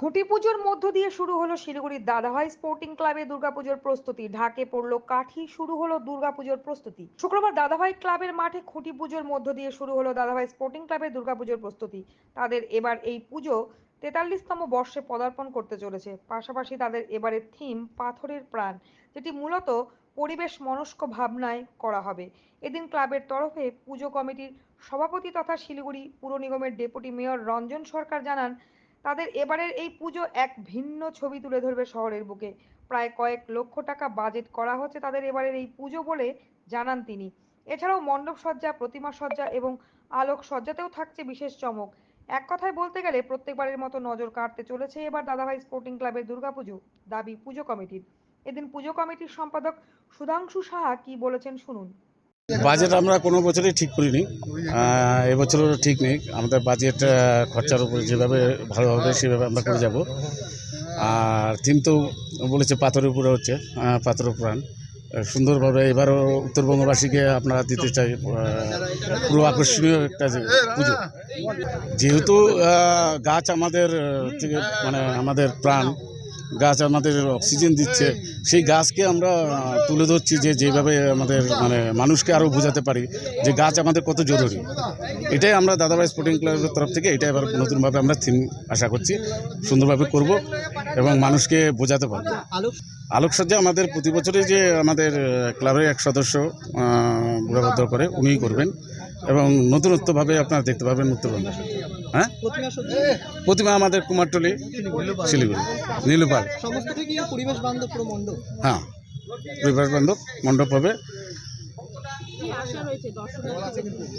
খুঁটি পুজোর মধ্য দিয়ে শুরু হলো শিলিগুড়ির দাদাভাই স্পোর্টিং ক্লাবে দুর্গাপুজোর প্রস্তুতি। ঢাকে পড়ল কাঠি, শুরু হলো দুর্গাপুজোর প্রস্তুতি। শুক্রবার দাদাভাই ক্লাবের মাঠে খুঁটি পুজোর মধ্য দিয়ে শুরু হলো দাদাভাই স্পোর্টিং ক্লাবের দুর্গাপুজোর প্রস্তুতি। তাদের এবার এই পুজো তেতাল্লিশতম বর্ষে পদার্পণ করতে চলেছে। পাশাপাশি তাদের এবারের থিম পাথরের প্রাণ, যেটি মূলত পরিবেশ মনস্ক ভাবনায় করা হবে। এদিন ক্লাবের তরফে পুজো কমিটির সভাপতি তথা শিলিগুড়ি পুর নিগমের ডেপুটি মেয়র রঞ্জন সরকার জানান তাদের এবারের এই পুজো এক ভিন্ন ছবি তুলে ধরবে শহরের বুকে। প্রায় কয়েক লক্ষ টাকা বাজেট করা হচ্ছে তাদের এবারের এই পুজো বলে জানান তিনি। এছাড়াও মণ্ডপ সজ্জা, প্রতিমা সজ্জা এবং আলোক সজ্জাতেও থাকছে বিশেষ চমক। এক কথায় বলতে গেলে প্রত্যেকবারের মতো নজর কাটতে চলেছে এবার দাদাভাই স্পোর্টিং ক্লাবের দুর্গাপুজো, দাবি পুজো কমিটির। এদিন পুজো কমিটির সম্পাদক সুধাংশু সাহা কি বলেছেন শুনুন। বাজেট আমরা কোনো বছরই ঠিক করিনি। এবছরও ঠিক নেই। আমাদের বাজেট খরচার উপরে যেভাবে ভালো হবে সেভাবে আমরা করে যাব। আর থিম তো বলেছে পাথরের উপরে হচ্ছে আহ, পাথরের প্রাণ। সুন্দরভাবে এবারও উত্তরবঙ্গবাসীকে আপনারা দিতে চাই পুরো আকর্ষণীয় একটা পুজো। যেহেতু গাছ আমাদের মানে আমাদের প্রাণ গাছ আমাদের অক্সিজেন দিচ্ছে, সেই গাছকে আমরা তুলে ধরছি যে যেভাবে আমাদের মানে মানুষকে আরও বোঝাতে পারি যে গাছ আমাদের কত জরুরি। এটাই আমরা দাদাভাই স্পোর্টিং ক্লাবের তরফ থেকে এটাই এবার নতুনভাবে আমরা থিম আশা করছি, সুন্দরভাবে করব এবং মানুষকে বোঝাতে পারব। আলোকসজ্জা আমাদের প্রতি বছরই যে আমাদের ক্লাবের এক সদস্য বুড়াভদ্র করে উনিই করবেন এবং নতুনত্বভাবে আপনারা দেখতে পাবেন উত্তরবঙ্গ হ্যাঁ? প্রতিমা আমাদের কুমারটলি, শিলিগুড়ি, নীলুপাল। কি পরিবেশ বান্ধব, মণ্ডপ হ্যাঁ হবে।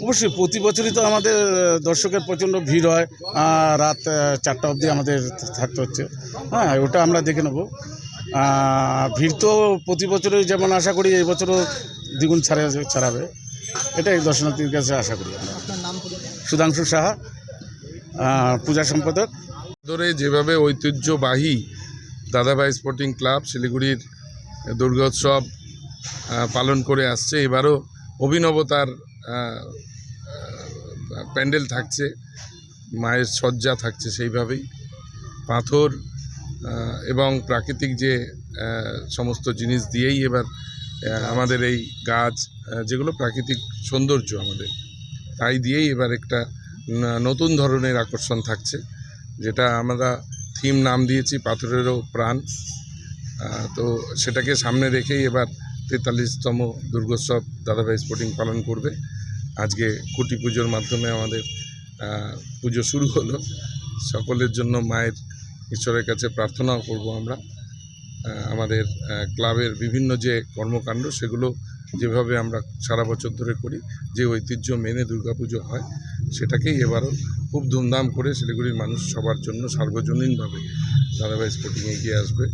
অবশ্যই, প্রতি বছরই তো আমাদের দর্শকের প্রচণ্ড ভিড় হয় রাত চারটা অবধি আমাদের থাকতে হচ্ছে। হ্যাঁ ওটা আমরা দেখে নেব। ভিড় তো প্রতি বছরই যেমন আশা করি, এই বছরও দ্বিগুণ ছাড়া, ছাড়াবে। এটাই দর্শনার্থীর কাছে আশা করি সুধাংশু সাহা পূজা সম্পাদক। ধরে যেভাবে ঐতিহ্যবাহী দাদাভাই স্পোর্টিং ক্লাব, শিলিগুড়ির দুর্গোৎসব পালন করে আসছে, এবারও অভিনবতার প্যান্ডেল থাকছে, মায়ের সজ্জা থাকছে সেইভাবেই। পাথর এবং প্রাকৃতিক যে সমস্ত জিনিস দিয়েই এবার আমাদের এই গাছ যেগুলো প্রাকৃতিক সৌন্দর্য আমাদের, তাই দিয়েই এবার একটা নতুন ধরনের আকর্ষণ থাকছে, যেটা আমরা থিম নাম দিয়েছি, পাথরেরও প্রাণ। তো সেটাকে সামনে রেখেই এবার তেতাল্লিশতম দুর্গোৎসব দাদাভাই স্পোর্টিং পালন করবে। আজকে কুটি পুজোর মাধ্যমে আমাদের পুজো শুরু হলো। সকলের জন্য মায়ের, ঈশ্বরের কাছে প্রার্থনাও করব আমরা। আমাদের ক্লাবের বিভিন্ন যে কর্মকাণ্ড, সেগুলো যেভাবে আমরা সারা বছর ধরে করি, যে ঐতিহ্য মেনে দুর্গাপুজো হয় সেটাকেই এবারও খুব ধুমধাম করে শিলিগুড়ির মানুষ সবার জন্য সার্বজনীনভাবে দাদাভাই স্পোর্টিং এগিয়ে আসবে।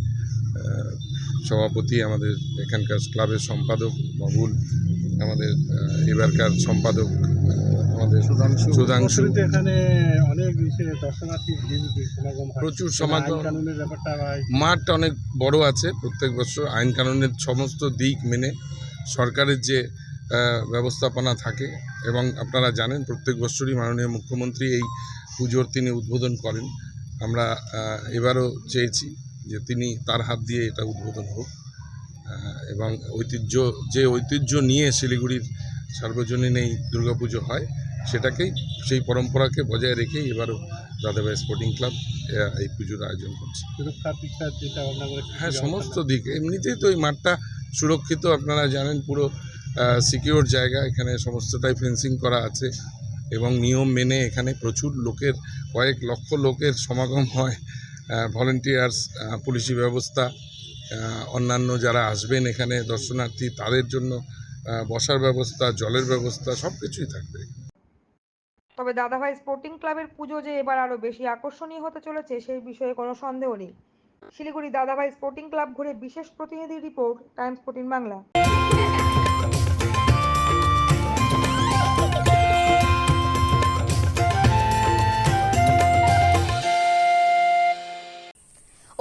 সভাপতি আমাদের এখানকার ক্লাবের সম্পাদক বাবুল আমাদের এবারকার সম্পাদক আমাদের সুধাংশু। এখানে অনেক প্রচুর সমাগম। মাঠটা অনেক বড় আছে প্রত্যেক বছর। আইন কানুনের সমস্ত দিক মেনে সরকারের যে ব্যবস্থাপনা থাকে এবং আপনারা জানেন প্রত্যেক বছরই মাননীয় মুখ্যমন্ত্রী এই পুজোর তিনি উদ্বোধন করেন। আমরা এবারও চেয়েছি যে তিনি তার হাত দিয়ে এটা উদ্বোধন হোক। এবং ঐতিহ্য যে ঐতিহ্য নিয়ে শিলিগুড়ির সার্বজনীন এই দুর্গাপুজো হয় সেটাকেই সেই পরম্পরাকে বজায় রেখেই এবারও দাদাভাই স্পোর্টিং ক্লাব এই পুজোর আয়োজন করছে। হ্যাঁ সমস্ত দিক। এমনিতেই তো এই মাঠটা সুরক্ষিত আপনারা জানেন পুরো সিকিওর জায়গা, এখানে সমস্তটাই ফেন্সিং করা আছে এবং নিয়ম মেনে এখানে প্রচুর লোকের, কয়েক লক্ষ লোকের সমাগম হয় ভলেন্টিয়ার্স পুলিশি ব্যবস্থা অন্যান্য যারা আসবেন এখানে দর্শনার্থী, তাদের জন্য বসার ব্যবস্থা, জলের ব্যবস্থা সব কিছুই থাকবে। তবে দাদাভাই স্পোর্টিং ক্লাবের পুজো যে এবার আরও বেশি আকর্ষণীয় হতে চলেছে, সেই বিষয়ে কোনো সন্দেহ নেই। শিলিগুড়ি দাদাভাই স্পোর্টিং ক্লাব ঘুরে বিশেষ প্রতিনিধি রিপোর্ট টাইমস ফোর্টিন বাংলা।